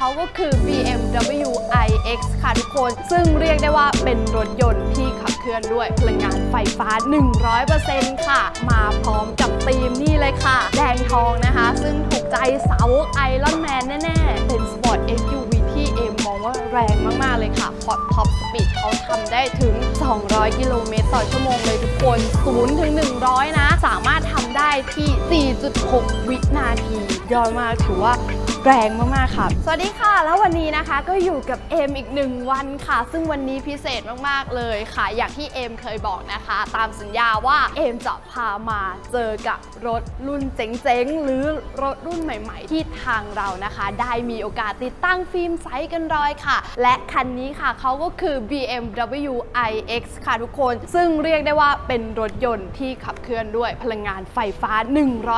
เขาก็คือ BMW iX ค่ะทุกคน ซึ่งเรียกได้ว่าเป็นรถยนต์ที่ขับเคลื่อนด้วยพลังงานไฟฟ้า 100%ค่ะ มาพร้อมกับธีมนี่เลยค่ะ แดงทองนะคะ ซึ่งถูกใจสาวกไอรอนแมนแน่ ๆ เป็นสปอร์ต SUV ที่เอมมองว่าแรงมาก ๆ เลยค่ะพอท็อปสปีดเขาทำได้ถึง 200 กิโลเมตรต่อชั่วโมงเลยทุกคน0ถึง100 นะ สามารถทำได้ที่ 4.6 วินาที ยอดมากถือว่า แรงมากๆค่ะ สวัสดีค่ะ แล้ววันนี้นะคะก็อยู่กับเอมอีกหนึ่งวันค่ะ ซึ่งวันนี้พิเศษมากๆเลยค่ะ อย่างที่เอมเคยบอกนะคะ ตามสัญญาว่าเอมจะพามาเจอกับรถรุ่นเจ๋งๆ หรือรถรุ่นใหม่ ๆ ที่ทางเรานะคะ ได้มีโอกาสติดตั้งฟิล์มใสกันรอยค่ะ และคันนี้ค่ะเขาก็คือ BMW iX ค่ะทุกคน ซึ่งเรียกได้ว่าเป็นรถยนต์ที่ขับเคลื่อนด้วยพลังงานไฟฟ้า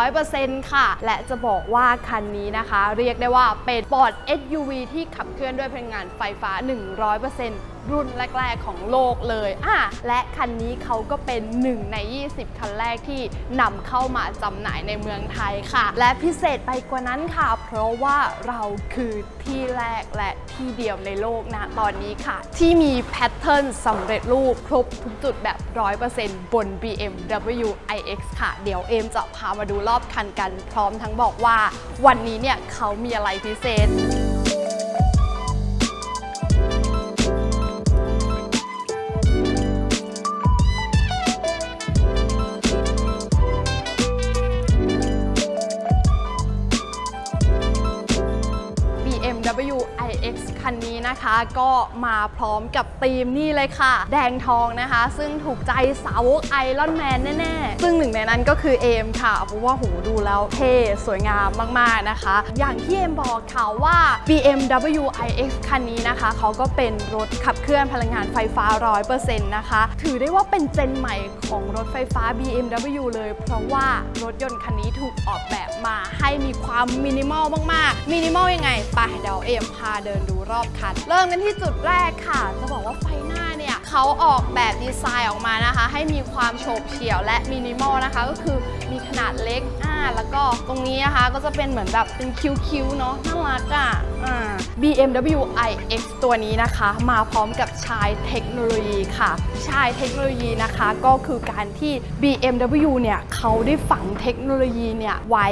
100%ค่ะ และจะบอกว่าคันนี้นะคะ เรียกได้ว่าเป็นปอร์ต SUV ที่ขับเคลื่อนด้วยพลังงานไฟฟ้า 100% รุ่นแรก ๆ ของโลกเลยอะและคันนี้เขาก็เป็น 1 ใน 20 คันแรกที่นำเข้ามาจำหน่ายในเมืองไทยค่ะ และพิเศษไปกว่านั้นค่ะ เพราะว่าเราคือที่แรกและที่เดียวในโลกนะตอนนี้ค่ะ ที่มีแพทเทิร์นสำเร็จรูปครบทุกจุดแบบ 100%บน BMW iX ค่ะ เดี๋ยวเอมจะพามาดูรอบคันกัน พร้อมทั้งบอกว่าวันนี้เนี่ยเขามีอะไรพิเศษ นะคะ ก็มาพร้อมกับธีมนี่เลยค่ะ แดงทองนะคะ ซึ่งถูกใจสาวกไอรอนแมนแน่ๆ ซึ่งหนึ่งในนั้นก็คือเอมค่ะ เพราะว่าโหดูแล้วเท่สวยงามมากๆนะคะ อย่างที่เอมบอกค่ะว่า BMW iX คันนี้นะคะ เขาก็เป็นรถขับเคลื่อนพลังงานไฟฟ้า 100%นะคะ ถือได้ว่าเป็นเจนใหม่ของรถไฟฟ้า BMW เลย เพราะว่ารถยนต์คันนี้ถูกออกแบบมาให้มีความมินิมอลมากๆ มินิมอลยังไงไปเดี๋ยวเอมพาเดินดูรอบคันเริ่มกันที่จุดแรกค่ะ จะบอกว่าไฟหน้า เขาออกแบบดีไซน์ออกมานะคะ ให้มีความโฉบเฉี่ยวและมินิมอลนะคะ ก็คือมีขนาดเล็กอ่าแล้วก็ตรงนี้นะคะก็จะเป็นเหมือนแบบเป็นคิ้วๆเนาะน่ารักอะอ่า BMW iX ตัวนี้นะคะ มาพร้อมกับชายเทคโนโลยีค่ะ ชายเทคโนโลยีนะคะก็คือการที่ BMW เนี่ยเขาได้ฝังเทคโนโลยีเนี่ยไว้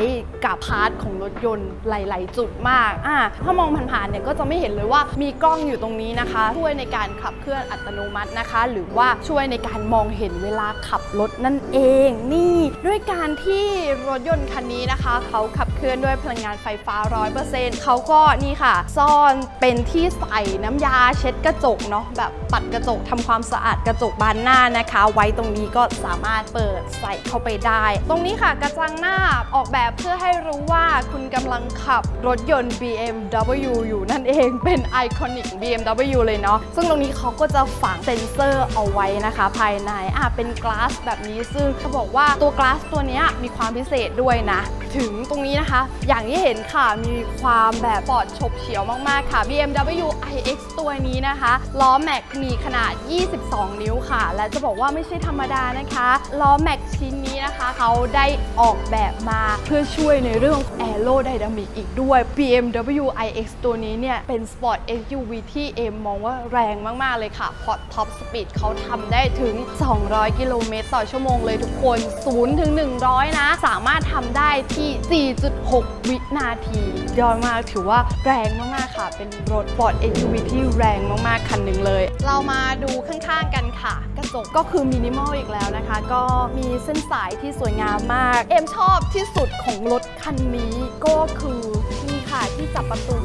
กับพาร์ทของรถยนต์หลาย ๆ จุดมากอะถ้ามองผ่านๆเนี่ยก็จะไม่เห็นเลยว่ามีกล้องอยู่ตรงนี้นะคะ ช่วยในการขับเคลื่อนอัตโนมัตินะคะ หรือว่าช่วยในการมองเห็นเวลาขับรถนั่นเองนี่ ด้วยการที่รถยนต์คันนี้นะคะ เขาขับเคลื่อนด้วยพลังงานไฟฟ้า 100%เขาก็นี่ค่ะ ซ่อนเป็นที่ใส่น้ำยาเช็ดกระจกเนาะแบบปัดกระจกทำความสะอาดกระจกบานหน้านะคะ ไว้ตรงนี้ก็สามารถเปิดใส่เข้าไปได้ ตรงนี้ค่ะกระจังหน้าออกแบบเพื่อให้รู้ว่าคุณกำลังขับรถยนต์ BMW อยู่นั่นเองเป็นไอคอนิก BMW เลยเนาะซึ่งตรงนี้เขาก็จะฝังเซ็นเซอร์เอาไว้นะคะ ภายในอะเป็นกลาสแบบนี้ซึ่งเขาบอกว่าตัวกลาสตัวนี้มีความพิเศษด้วยนะ ถึงตรงนี้นะคะ อย่างที่เห็นค่ะมีความแบบปอดฉบเฉียวมากๆค่ะ BMW iX ตัวนี้นะคะล้อแม็กมีขนาด 22 นิ้วค่ะ และจะบอกว่าไม่ใช่ธรรมดานะคะล้อแม็กชิ้น นะคะเขาได้ออกแบบมาเพื่อช่วยในเรื่องแอโรไดนามิกอีกด้วย BMW iX ตัวนี้เนี่ยเป็นสปอร์ต SUV ที่เอมมองว่าแรงมาก ๆ เลยค่ะ เพราะท็อปสปีดเขาทำได้ถึง 200 กิโลเมตรต่อชั่วโมงเลยทุกคน0ถึง100 นะ สามารถทำได้ที่ 4.6 วินาทียอดมากถือว่าแรงมาก ๆ ค่ะ เป็นรถปอร์ต SUV ที่แรงมาก ๆ คันหนึ่งเลย เรามาดูข้าง ๆ กันค่ะ กระจกก็คือมินิมอลอีกแล้วนะคะ ก็มีเส้นสายที่สวยงามมาก เอ็มชอบที่สุดของรถคันนี้ก็คือนี่ค่ะที่จับประตู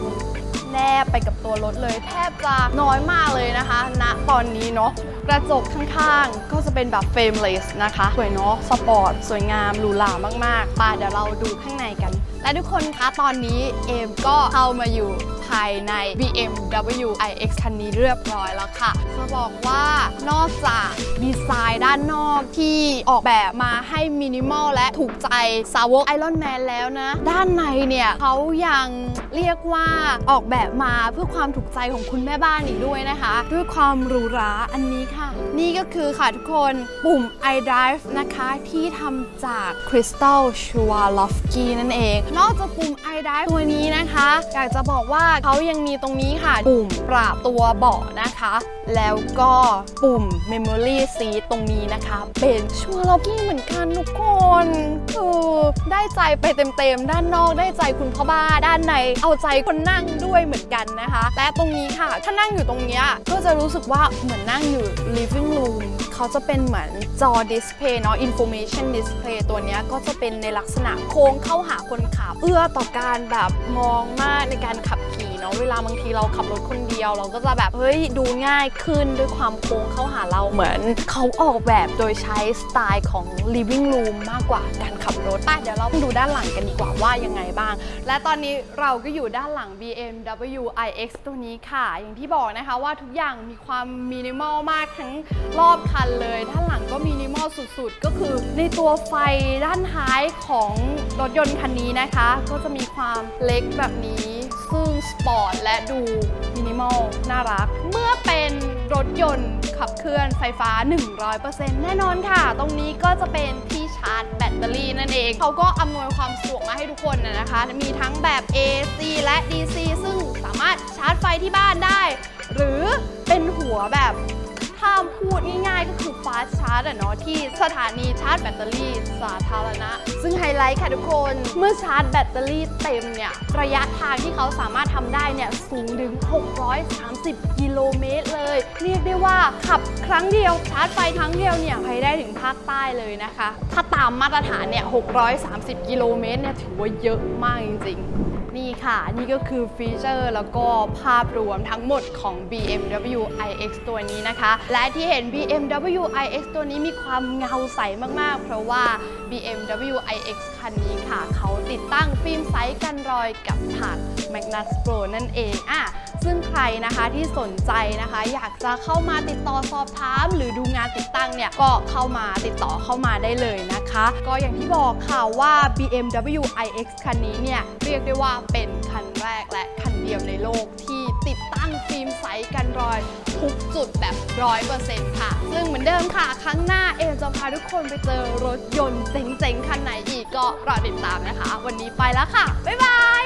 แนบไปกับตัวรถเลยแทบจะน้อยมากเลยนะคะณตอนนี้เนาะกระจกข้างๆ ก็จะเป็นแบบเฟรมเลสนะคะ สวยเนาะสปอร์ต สวยงามหรูหรามากๆป่าเดี๋ยวเราดูข้างในกัน และทุกคนคะตอนนี้เอมก็เข้ามาอยู่ ภายใน BMW iX คันนี้เรียบร้อยแล้วค่ะ จะบอกว่านอกจากดีไซน์ด้านนอกที่ออกแบบมาให้มินิมอลและถูกใจสาวกไอรอนแมนแล้วนะ ด้านในเนี่ยเขายังเรียกว่าออกแบบมาเพื่อความถูกใจของคุณแม่บ้านอีกด้วยนะคะ ด้วยความหรูหราอันนี้ค่ะ นี่ก็คือค่ะทุกคนปุ่ม iDrive นะคะที่ทำจากคริสตัลชัวลอฟกีนั่นเอง นอกจากปุ่ม iDrive ตัวนี้นะคะ อยากจะบอกว่าเขายังมีตรงนี้ค่ะ ปุ่มปรับตัวเบาะนะคะ แล้วก็ปุ่ม Memory Seat ตรงนี้นะคะ เป็นชัวร์ล็อกกี้เหมือนกันทุกคนคือได้ใจไปเต็มๆ ด้านนอกได้ใจคุณพ่อบ้านด้านใน เอาใจคนนั่งด้วยเหมือนกันนะคะ และตรงนี้ค่ะ ถ้านั่งอยู่ตรงนี้ก็จะรู้สึกว่าเหมือนนั่งอยู่ living room เขาจะเป็นเหมือนจอ display เนาะ information display ตัวเนี้ยก็จะเป็นในลักษณะโค้งเข้าหาคนขับ เอื้อต่อการแบบมองมากในการขับขี่ เนาะเวลาบางทีเราขับรถคนเดียว เราก็จะแบบเฮ้ยดูง่ายขึ้นด้วยความโค้งเข้าหาเราเหมือนเขาออกแบบโดยใช้สไตล์ของ living room มากกว่าการขับรถไปเดี๋ยวเราดูด้านหลังกันดีกว่าว่ายังไงบ้าง และตอนนี้เราก็อยู่ด้านหลัง BMW iX ตัวนี้ค่ะ อย่างที่บอกนะคะว่าทุกอย่างมีความมินิมอลมากทั้งรอบคันเลย ด้านหลังก็มินิมอลสุดๆ ก็คือในตัวไฟด้านท้ายของรถยนต์คันนี้นะคะ ก็จะมีความเล็กแบบนี้ ซึ่งสปอร์ตและดูมินิมอลน่ารัก เมื่อเป็นรถยนต์ขับเคลื่อนไฟฟ้า 100%แน่นอนค่ะ ตรงนี้ก็จะเป็นที่ชาร์จแบตเตอรี่นั่นเอง เขาก็อำนวยความสะดวกมาให้ทุกคนนะนะคะ มีทั้งแบบ AC และ DC ซึ่งสามารถชาร์จไฟที่บ้านได้ หรือเป็นหัวแบบ ถ้าพูดง่ายๆก็คือ fast charge อะเนาะที่สถานีชาร์จแบตเตอรี่สาธารณะ ซึ่งไฮไลท์ค่ะทุกคน เมื่อชาร์จแบตเตอรี่เต็มเนี่ยระยะทางที่เขาสามารถทำได้เนี่ยสูงถึง 630 กิโลเมตรเลย เรียกได้ว่าขับครั้งเดียวชาร์จไฟครั้งเดียวเนี่ยไปได้ถึงภาคใต้เลยนะคะ ถ้าตามมาตรฐานเนี่ย 630 กิโลเมตรเนี่ยถือว่าเยอะมากจริงๆ นี่ค่ะ นี่ก็คือฟีเจอร์แล้วก็ภาพรวมทั้งหมดของ BMW iX ตัวนี้นะคะ และที่เห็น BMW iX ตัวนี้มีความเงาใสมากๆ เพราะว่า BMW iX คันนี้ค่ะ เขาติดตั้งฟิล์มใสกันรอยกับถาด Magnus Pro นั่นเองอะ ซึ่งใครนะคะที่สนใจนะคะ อยากจะเข้ามาติดต่อสอบถาม หรือดูงานติดตั้งเนี่ยก็เข้ามาติดต่อเข้ามาได้เลยนะคะ ก็อย่างที่บอกค่ะว่า BMW iX คันนี้เนี่ยเรียกได้ว่าเป็นคันแรกและคันเดียวในโลกที่ติดตั้งฟิล์มใสกันรอยทุกจุดแบบร้อยเปอร์เซ็นต์ค่ะ ซึ่งเหมือนเดิมค่ะ ครั้งหน้าเอมจะพาทุกคนไปเจอรถยนต์เจ๋งๆ คันไหนอีกก็รอติดตามนะคะ วันนี้ไปแล้วค่ะ บ๊ายบาย